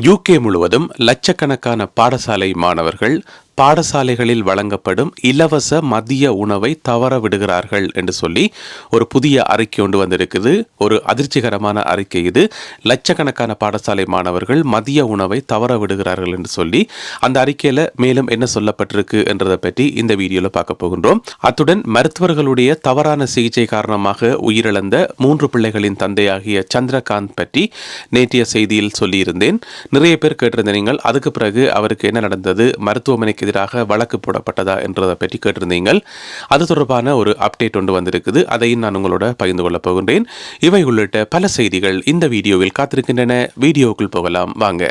UK முழுவதும் லட்சக்கணக்கான பாடசாலை மாணவர்கள் பாடசாலைகளில் வழங்கப்படும் இலவச மதிய உணவை தவற விடுகிறார்கள் என்று சொல்லி ஒரு புதிய அறிக்கை ஒன்று வந்திருக்குது. ஒரு அதிர்ச்சிகரமான அறிக்கை இது. லட்சக்கணக்கான பாடசாலை மாணவர்கள் மதிய உணவை தவற விடுகிறார்கள் என்று சொல்லி அந்த அறிக்கையில மேலும் என்ன சொல்லப்பட்டிருக்கு என்றதை பற்றி இந்த வீடியோல பார்க்க போகின்றோம். அத்துடன் மருத்துவர்களுடைய தவறான சிகிச்சை காரணமாக உயிரிழந்த மூன்று பிள்ளைகளின் தந்தையாகிய சந்திரகாந்த் பற்றி நேற்றைய செய்தியில் சொல்லியிருந்தேன். நிறைய பேர் கேட்டிருந்த நீங்கள் அதுக்கு பிறகு அவருக்கு என்ன நடந்தது? மருத்துவமனைக்கு எதிராக வழக்கு போடப்பட்டதா என்றதை பற்றி கேட்டிருந்தீங்கள். அது தொடர்பான ஒரு அப்டேட் ஒன்று வந்திருக்குது. அதையும் நான் உங்களோட பகிர்ந்து கொள்ளப் போகின்றேன். இவை உள்ளிட்ட பல செய்திகள் இந்த வீடியோவில் காத்திருக்கின்றன. வீடியோக்குள் போகலாம். வாங்க.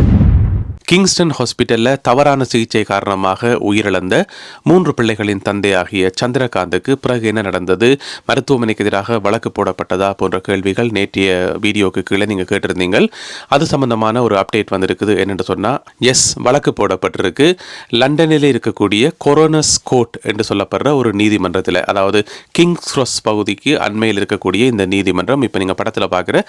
கிங்ஸ்டன் ஹாஸ்பிட்டலில் தவறான சிகிச்சை காரணமாக உயிரிழந்த மூன்று பிள்ளைகளின் தந்தையாகிய சந்திரகாந்துக்கு பிறகு என்ன நடந்தது? மருத்துவமனைக்கு எதிராக வழக்கு போடப்பட்டதா போன்ற கேள்விகள் நேற்றைய வீடியோக்கு கீழே நீங்கள் கேட்டிருந்தீங்கள். அது சம்பந்தமான ஒரு அப்டேட் வந்திருக்குது என்னென்று சொன்னால் எஸ் வழக்கு போடப்பட்டிருக்கு. லண்டனில் இருக்கக்கூடிய கொரோனஸ் கோர்ட் என்று சொல்லப்படுற ஒரு நீதிமன்றத்தில் அதாவது கிங்ஸ் கிராஸ் பகுதிக்கு அண்மையில் இருக்கக்கூடிய இந்த நீதிமன்றம் இப்போ நீங்கள் படத்தில் பார்க்குற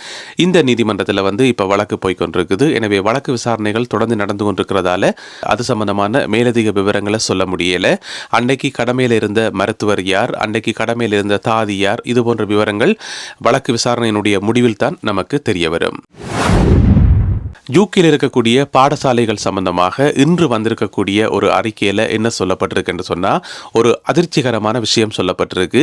இந்த நீதிமன்றத்தில் வந்து இப்போ வழக்கு போய்கொண்டிருக்குது எனவே வழக்கு விசாரணைகள் தொடர்ந்து நடந்து கொண்டிருக்கிறதால அது சம்பந்தமான மேலதிக விவரங்களை சொல்ல முடியல. அன்னைக்கு கடமையில் இருந்த மருத்துவர் யார்? அன்னைக்கு கடமையில் இருந்த தாதி யார்? இது போன்ற விவரங்கள் வழக்கு விசாரணையினுடைய முடிவில் தான் நமக்கு தெரிய வரும். யூகேல இருக்கக்கூடிய பாடசாலைகள் சம்பந்தமாக இன்று வந்திருக்கக்கூடிய ஒரு அறிக்கையில் என்ன சொல்லப்பட்டிருக்கு என்று சொன்னால் ஒரு அதிர்ச்சிகரமான விஷயம் சொல்லப்பட்டிருக்கு.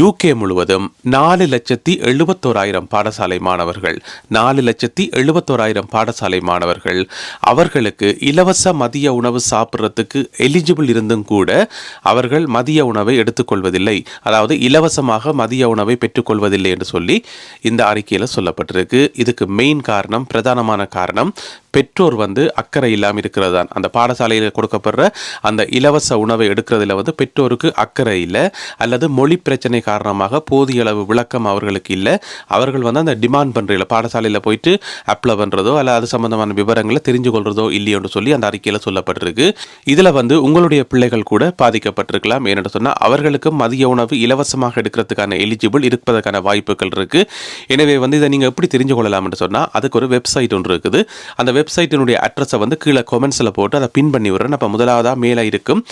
யூகே முழுவதும் நாலு லட்சத்தி எழுபத்தோராயிரம் பாடசாலை மாணவர்கள் நாலு லட்சத்தி எழுபத்தோராயிரம் பாடசாலை மாணவர்கள் அவர்களுக்கு இலவச மதிய உணவு சாப்பிட்றதுக்கு எலிஜிபிள் இருந்தும் கூட அவர்கள் மதிய உணவை எடுத்துக்கொள்வதில்லை. அதாவது இலவசமாக மதிய உணவை பெற்றுக்கொள்வதில்லை என்று சொல்லி இந்த அறிக்கையில் சொல்லப்பட்டிருக்கு. இதுக்கு மெயின் காரணம் பிரதானமான காரணம் காரணம் பெற்றோர் வந்து அக்கறை இல்லாமல் இருக்கிறது தான் அந்த பாடசாலையில் கொடுக்கப்படுற அந்த இலவச உணவை எடுக்கிறதுல வந்து பெற்றோருக்கு அக்கறை இல்லை அல்லது மொழி பிரச்சனை காரணமாக போதிய அளவு விளக்கம் அவர்களுக்கு இல்லை. அவர்கள் வந்து அந்த டிமாண்ட் பண்ணுறதில்ல பாடசாலையில் போயிட்டு அப்ளை பண்ணுறதோ அல்ல அது சம்மந்தமான விவரங்களை தெரிஞ்சு கொள்றதோ இல்லையோன்னு சொல்லி அந்த அறிக்கையில் சொல்லப்பட்டிருக்கு. இதில் வந்து உங்களுடைய பிள்ளைகள் கூட பாதிக்கப்பட்டிருக்கலாம். ஏன்னு சொன்னால் அவர்களுக்கும் மதிய உணவு இலவசமாக எடுக்கிறதுக்கான எலிஜிபிள் இருப்பதற்கான வாய்ப்புகள் இருக்குது எனவே வந்து இதை நீங்கள் எப்படி தெரிஞ்சு கொள்ளலாம்னு சொன்னால் அதுக்கு ஒரு வெப்சைட் ஒன்று இருக்குது. அந்த வெப்சைட்டினுடைய அட்ரஸை வந்து கீழே கொமெண்ட்ஸில் போட்டு அதை பின் பண்ணி விடுறேன். அப்போ முதலாவதாக மேலே இருக்கும்.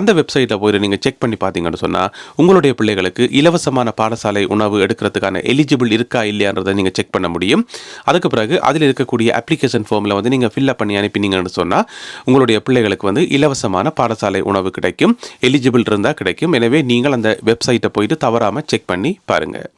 அந்த வெப்சைட்டில் போய் நீங்கள் செக் பண்ணி பார்த்தீங்கன்னு சொன்னால் உங்களுடைய பிள்ளைகளுக்கு இலவசமான பாடசாலை உணவு எடுக்கிறதுக்கான எலிஜிபிள் இருக்கா இல்லையான்றதை நீங்கள் செக் பண்ண முடியும். அதுக்கு பிறகு அதில் இருக்கக்கூடிய அப்ளிகேஷன் ஃபார்மில் வந்து நீங்கள் ஃபில்அப் பண்ணி அனுப்பினீங்கன்னு சொன்னால் உங்களுடைய பிள்ளைகளுக்கு வந்து இலவசமான பாடசாலை உணவு கிடைக்கும். எலிஜிபிள் இருந்தால் கிடைக்கும். எனவே நீங்கள் அந்த வெப்சைட்டை போயிட்டு தவறாமல் செக் பண்ணி பாருங்கள்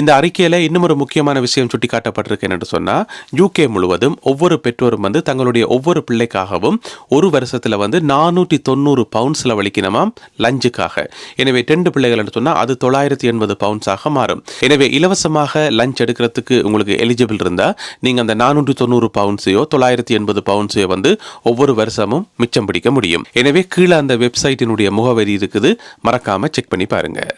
இந்த அறிக்கையில் இன்னும் ஒரு முக்கியமான விஷயம் சுட்டிக்காட்டப்பட்டிருக்கு என்று சொன்னால் யூகே முழுவதும் ஒவ்வொரு பெற்றோரும் வந்து தங்களுடைய ஒவ்வொரு பிள்ளைக்காகவும் ஒரு வருஷத்தில் வந்து நானூற்றி தொண்ணூறு பவுன்ஸில் செலவழிக்கணுமாம் லஞ்சுக்காக எனவே ரெண்டு பிள்ளைகள் என்று சொன்னால் அது தொள்ளாயிரத்தி எண்பது பவுண்ட்ஸாக மாறும். எனவே இலவசமாக லஞ்ச் எடுக்கிறதுக்கு உங்களுக்கு எலிஜிபிள் இருந்தால் நீங்கள் அந்த நானூற்றி தொண்ணூறு பவுண்ட்ஸையோ தொள்ளாயிரத்தி எண்பது பவுண்ட்ஸையோ வந்து ஒவ்வொரு வருஷமும் மிச்சம் பிடிக்க முடியும். எனவே கீழே அந்த வெப்சைட்டினுடைய முகவரி இருக்குது. மறக்காமல் செக் பண்ணி பாருங்கள்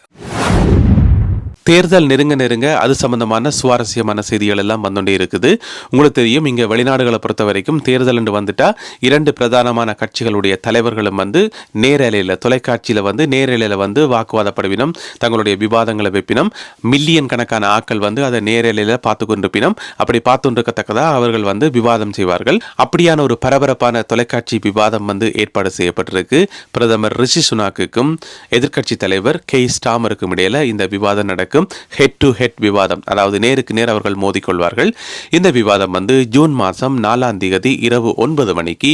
தேர்தல் நெருங்க நெருங்க அது சம்பந்தமான சுவாரஸ்யமான செய்திகள் எல்லாம் வந்துட்டே இருக்குது. உங்களுக்கு தெரியும் இங்கே வெளிநாடுகளை பொறுத்த வரைக்கும் தேர்தல் என்று வந்துட்டால் இரண்டு பிரதானமான கட்சிகளுடைய தலைவர்களும் வந்து நேரலையில் தொலைக்காட்சியில் வந்து நேரலையில் வந்து வாக்குவாதப்படுவினம் தங்களுடைய விவாதங்களை வைப்பினம். மில்லியன் கணக்கான ஆக்கள் வந்து அதை நேரலையில் பார்த்து கொண்டிருப்பினம். அப்படி பார்த்து கொண்டிருக்கத்தக்கதாக அவர்கள் வந்து விவாதம் செய்வார்கள். அப்படியான ஒரு பரபரப்பான தொலைக்காட்சி விவாதம் வந்து ஏற்பாடு செய்யப்பட்டிருக்கு. பிரதமர் ரிஷி சுனாக்குக்கும் எதிர்க்கட்சி தலைவர் கே. ஸ்டாமருக்கும் இடையில இந்த விவாதம் நடக்கும் இருக்கும் ஹெட் டு ஹெட் விவாதம். அதாவது நேருக்கு நேர் அவர்கள் மோதிக்கொள்வார்கள். இந்த விவாதம் வந்து ஜூன் மாதம் நாலாம் தேதி இரவு ஒன்பது மணிக்கு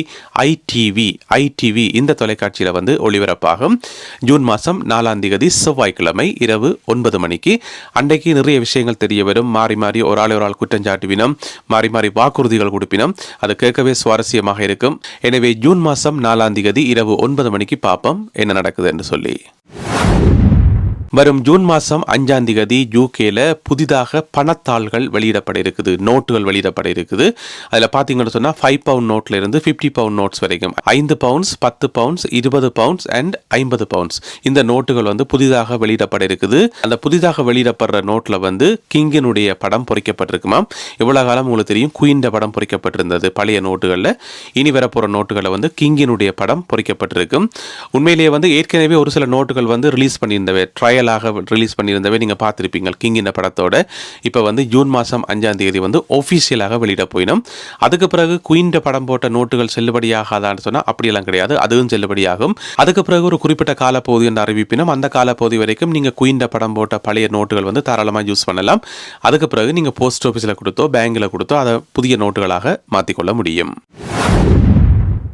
ஐடிவி ஐடிவி இந்த தொலைக்காட்சியில் வந்து ஒளிபரப்பாகும். ஜூன் மாதம் நாலாம் தேதி செவ்வாய்க்கிழமை இரவு ஒன்பது மணிக்கு. அன்றைக்கு நிறைய விஷயங்கள் தெரிய வரும். மாறி மாறி ஒரு ஆள் ஒரு ஆள் குற்றஞ்சாட்டுவினம் மாறி மாறி வாக்குறுதிகள் கொடுப்பினம். அது கேட்கவே சுவாரஸ்யமாக இருக்கும். எனவே ஜூன் மாதம் நாலாம் தேதி இரவு ஒன்பது மணிக்கு பார்ப்போம். என்ன நடக்குது என்று சொல்லி. வரும் ஜூன் மாதம் அஞ்சாம் தேதி யூகேல புதிதாக பணத்தாள்கள் வெளியிடப்பட இருக்குது நோட்டுகள் வெளியிடப்பட இருக்குது அதில் பார்த்தீங்கன்னு சொன்னால் ஃபைவ் பவுண்ட் நோட்ல இருந்து ஃபிஃப்டி பவுண்ட் நோட்ஸ் வரைக்கும். ஐந்து பவுண்ட்ஸ் பத்து பவுண்ட்ஸ் இருபது பவுண்ட்ஸ் அண்ட் ஐம்பது பவுண்ட்ஸ் இந்த நோட்டுகள் வந்து புதிதாக வெளியிடப்பட இருக்குது அந்த புதிதாக வெளியிடப்படுற நோட்டில் வந்து கிங்கினுடைய படம் பொறிக்கப்பட்டிருக்குமா இவ்வளோ காலம் உங்களுக்கு தெரியும் குயின்ட படம் பொறிக்கப்பட்டிருந்தது பழைய நோட்டுகளில். இனி வரப்போகிற நோட்டுகளில் வந்து கிங்கினுடைய படம் பொறிக்கப்பட்டிருக்கும் உண்மையிலேயே வந்து ஏற்கனவே ஒரு சில நோட்டுகள் வந்து ரிலீஸ் பண்ணியிருந்தவை. ட்ரையலாக ரிலீஸ் பண்ணியிருந்தவே நீங்கள் பார்த்துருப்பீங்க. இந்த படத்தோட. இப்போ வந்து ஜூன் மாதம் அஞ்சாம் தேதி வந்து ஒஃபிஷியலாக வெளியிட போயிடும் அதுக்கு பிறகு குயின்ட படம் போட்ட நோட்டுகள் செல்லுபடியாகாதான்னு சொன்னால் அப்படியெல்லாம் கிடையாது. அதுவும் செல்லுபடியாகும். அதுக்கு பிறகு ஒரு குறிப்பிட்ட காலப்பகுதி என்று அறிவிப்பினும். அந்த காலப்பகுதி வரைக்கும் நீங்கள் குயின்ட படம் போட்ட பழைய நோட்டுகள் வந்து தாராளமாக யூஸ் பண்ணலாம். அதுக்கு பிறகு நீங்கள் போஸ்ட் ஆஃபீஸில் கொடுத்தோ பேங்கில் கொடுத்தோ அதை புதிய நோட்டுகளாக மாற்றிக்கொள்ள முடியும்.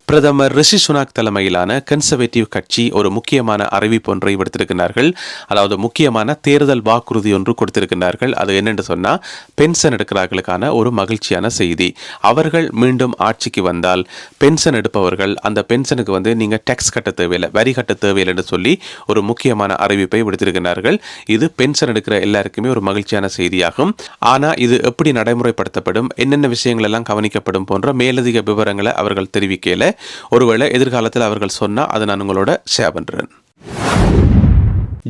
பிரதமர் ரிஷி சுனாக் தலைமையிலான கன்சர்வேட்டிவ் கட்சி ஒரு முக்கியமான அறிவிப்பு ஒன்றை விடுத்திருக்கிறார்கள் அதாவது முக்கியமான தேர்தல் வாக்குறுதி ஒன்று கொடுத்திருக்கிறார்கள் அது என்னென்று சொன்னால் பென்ஷன் எடுக்கிறார்களுக்கான ஒரு மகிழ்ச்சியான செய்தி. அவர்கள் மீண்டும் ஆட்சிக்கு வந்தால் பென்ஷன் எடுப்பவர்கள் அந்த பென்ஷனுக்கு வந்து நீங்கள் டேக்ஸ் கட்ட தேவையில்லை வரி கட்ட தேவையில்லைன்னு சொல்லி ஒரு முக்கியமான அறிவிப்பை விடுத்திருக்கிறார்கள் இது பென்ஷன் எடுக்கிற எல்லாருக்குமே ஒரு மகிழ்ச்சியான செய்தியாகும். ஆனால் இது எப்படி நடைமுறைப்படுத்தப்படும் என்னென்ன விஷயங்கள் எல்லாம் கவனிக்கப்படும் போன்ற மேலதிக விவரங்களை அவர்கள் தெரிவிக்கல. ஒருவேளை எதிர்காலத்தில் அவர்கள் சொன்னால் அதை நான் உங்களோட ஷேர் பண்ணுறேன்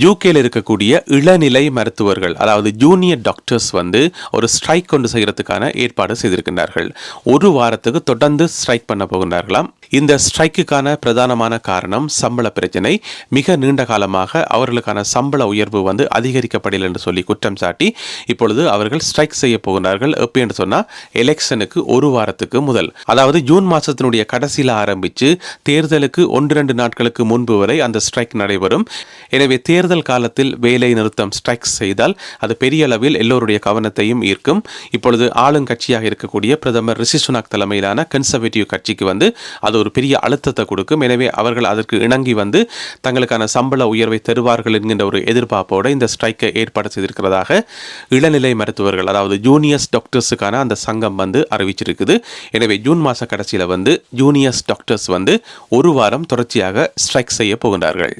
யூகேல இருக்கக்கூடிய இளநிலை மருத்துவர்கள் அதாவது ஜூனியர் டாக்டர்ஸ் வந்து ஒரு ஸ்ட்ரைக் கொண்டு செய்கிறதுக்கான ஏற்பாடு செய்திருக்கின்றார்கள். ஒரு வாரத்துக்கு தொடர்ந்து ஸ்ட்ரைக் பண்ண போகின்றார்களாம். இந்த ஸ்ட்ரைக்குக்கான பிரதானமான காரணம் சம்பள பிரச்சனை. மிக நீண்ட காலமாக அவர்களுக்கான சம்பள உயர்வு வந்து அதிகரிக்கப்படவில்லை என்று சொல்லி குற்றம் சாட்டி இப்பொழுது அவர்கள் ஸ்ட்ரைக் செய்ய போகிறார்கள் எப்படி என்று சொன்னால் எலெக்ஷனுக்கு ஒரு வாரத்துக்கு முதல். அதாவது ஜூன் மாதத்தினுடைய கடைசியில் ஆரம்பித்து தேர்தலுக்கு ஒன்று ரெண்டு நாட்களுக்கு முன்பு வரை அந்த ஸ்ட்ரைக் நடைபெறும். எனவே தேர்தல் காலத்தில் வேலை நிறுத்தம் ஸ்ட்ரைக் செய்தால் அது பெரிய அளவில் எல்லோருடைய கவனத்தையும் ஈர்க்கும். இப்பொழுது ஆளுங்கட்சியாக இருக்கக்கூடிய பிரதமர் ரிஷி சுனாக் தலைமையிலான கன்சர்வேட்டிவ் கட்சிக்கு வந்து அது ஒரு பெரிய அழுத்தத்தை கொடுக்கும். எனவே அவர்கள் அதற்கு இணங்கி வந்து தங்களுக்கான சம்பள உயர்வை தருவார்கள் என்கின்ற ஒரு எதிர்பார்ப்போடு இந்த ஸ்ட்ரைக்கை ஏற்பாடு செய்திருக்கிறதாக இளநிலை மருத்துவர்கள் அதாவது ஜூனியர்ஸ் டாக்டர்ஸுக்கான அந்த சங்கம் வந்து அறிவிச்சிருக்குது. எனவே ஜூன் மாத கடைசியில் வந்து ஜூனியர்ஸ் டாக்டர்ஸ் வந்து ஒரு வாரம் தொடர்ச்சியாக ஸ்ட்ரைக் செய்ய போகின்றார்கள்.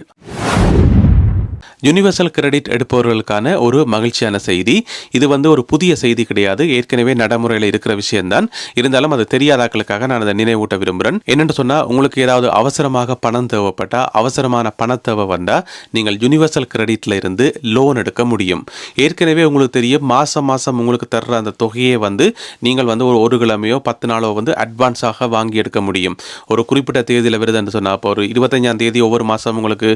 யூனிவர்சல் கிரெடிட் எடுப்பவர்களுக்கான ஒரு மகிழ்ச்சியான செய்தி. இது வந்து ஒரு புதிய செய்தி கிடையாது. ஏற்கனவே நடைமுறையில் இருக்கிற விஷயம்தான். இருந்தாலும் அது தெரியாதாக்களுக்காக நான் அதை நினைவூட்ட விரும்புகிறேன் என்னென்னு சொன்னால் உங்களுக்கு ஏதாவது அவசரமாக பணம் தேவைப்பட்டா அவசரமான பண தேவை வந்தால் நீங்கள் யூனிவர்சல் கிரெடிட்டில் இருந்து லோன் எடுக்க முடியும். ஏற்கனவே உங்களுக்கு தெரியும் மாதம் மாதம் உங்களுக்கு தர்ற அந்த தொகையை வந்து நீங்கள் வந்து ஒரு ஒரு கிழமையோ பத்து நாளோ வந்து அட்வான்ஸாக வாங்கி எடுக்க முடியும். ஒரு குறிப்பிட்ட தேதியில் வருதுன்னு சொன்னால் இப்போ ஒரு இருபத்தஞ்சாம் தேதி ஒவ்வொரு மாதம் உங்களுக்கு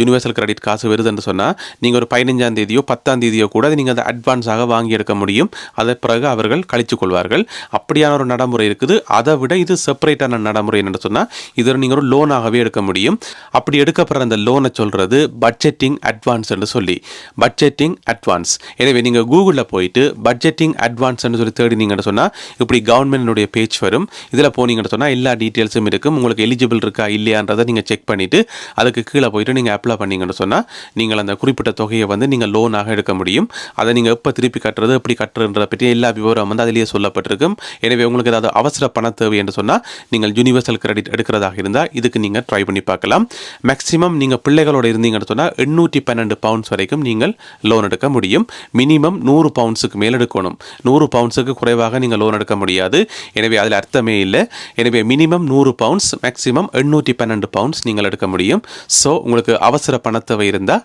யூனிவர்சல் கிரெடிட் காசு வருதுன்னு சொன்னால் நீங்கள் ஒரு பதினஞ்சாம் தேதியோ பத்தாம் தேதியோ கூட அதை நீங்கள் அதை அட்வான்ஸாக வாங்கி எடுக்க முடியும். அதை பிறகு அவர்கள் கழித்து கொள்வார்கள். அப்படியான ஒரு நடைமுறை இருக்குது. அதை விட இது செப்பரேட்டான நடைமுறை என்று சொன்னால் இது நீங்கள் ஒரு லோனாகவே எடுக்க முடியும். அப்படி எடுக்கப்படுற அந்த லோனை சொல்கிறது பட்ஜெட்டிங் அட்வான்ஸ் என்று சொல்லி. பட்ஜெட்டிங் அட்வான்ஸ் எனவே நீங்கள் கூகுளில் போயிட்டு பட்ஜெட்டிங் அட்வான்ஸ்னு சொல்லி தேடினீங்கன்னு சொன்னால் இப்படி கவர்மெண்டினுடைய பேஜ் வரும். இதில் போனீங்கன்னு சொன்னால் எல்லா டீட்டெயில்ஸும் இருக்கும். உங்களுக்கு எலிஜிபிள் இருக்கா இல்லையான்றதை நீங்கள் செக் பண்ணிவிட்டு அதுக்கு கீழே போயிட்டு நீங்கள் அப்ளை பண்ணீங்கன்னு சொன்னால் நீங்கள் அந்த குறிப்பிட்ட தொகையை வந்து நீங்கள் லோனாக எடுக்க முடியும். அதை நீங்கள் எப்போ திருப்பி கட்டுறது எப்படி கட்டுறதுன்றத பற்றி எல்லா விவரம் வந்து அதிலேயே சொல்லப்பட்டிருக்கும். எனவே உங்களுக்கு ஏதாவது அவசர பண தேவை என்று சொன்னால் நீங்கள் யூனிவர்சல் கிரெடிட் எடுக்கிறதாக இருந்தால் இதுக்கு நீங்கள் ட்ரை பண்ணி பார்க்கலாம். மேக்ஸிமம் நீங்கள் பிள்ளைகளோட இருந்தீங்கன்னு சொன்னால் எண்ணூற்றி பன்னெண்டு பவுண்ட்ஸ் வரைக்கும் நீங்கள் லோன் எடுக்க முடியும். மினிமம் நூறு பவுண்ட்ஸுக்கு மேல் எடுக்கணும். நூறு பவுண்ட்ஸுக்கு குறைவாக நீங்கள் லோன் எடுக்க முடியாது. எனவே அதில் அர்த்தமே இல்லை. எனவே மினிமம் நூறு பவுண்ட்ஸ் மேக்ஸிமம் எண்ணூற்றி பன்னெண்டு பவுண்ட்ஸ் நீங்கள் எடுக்க முடியும். ஸோ உங்களுக்கு அவசர பணத்தேவை இருந்தால்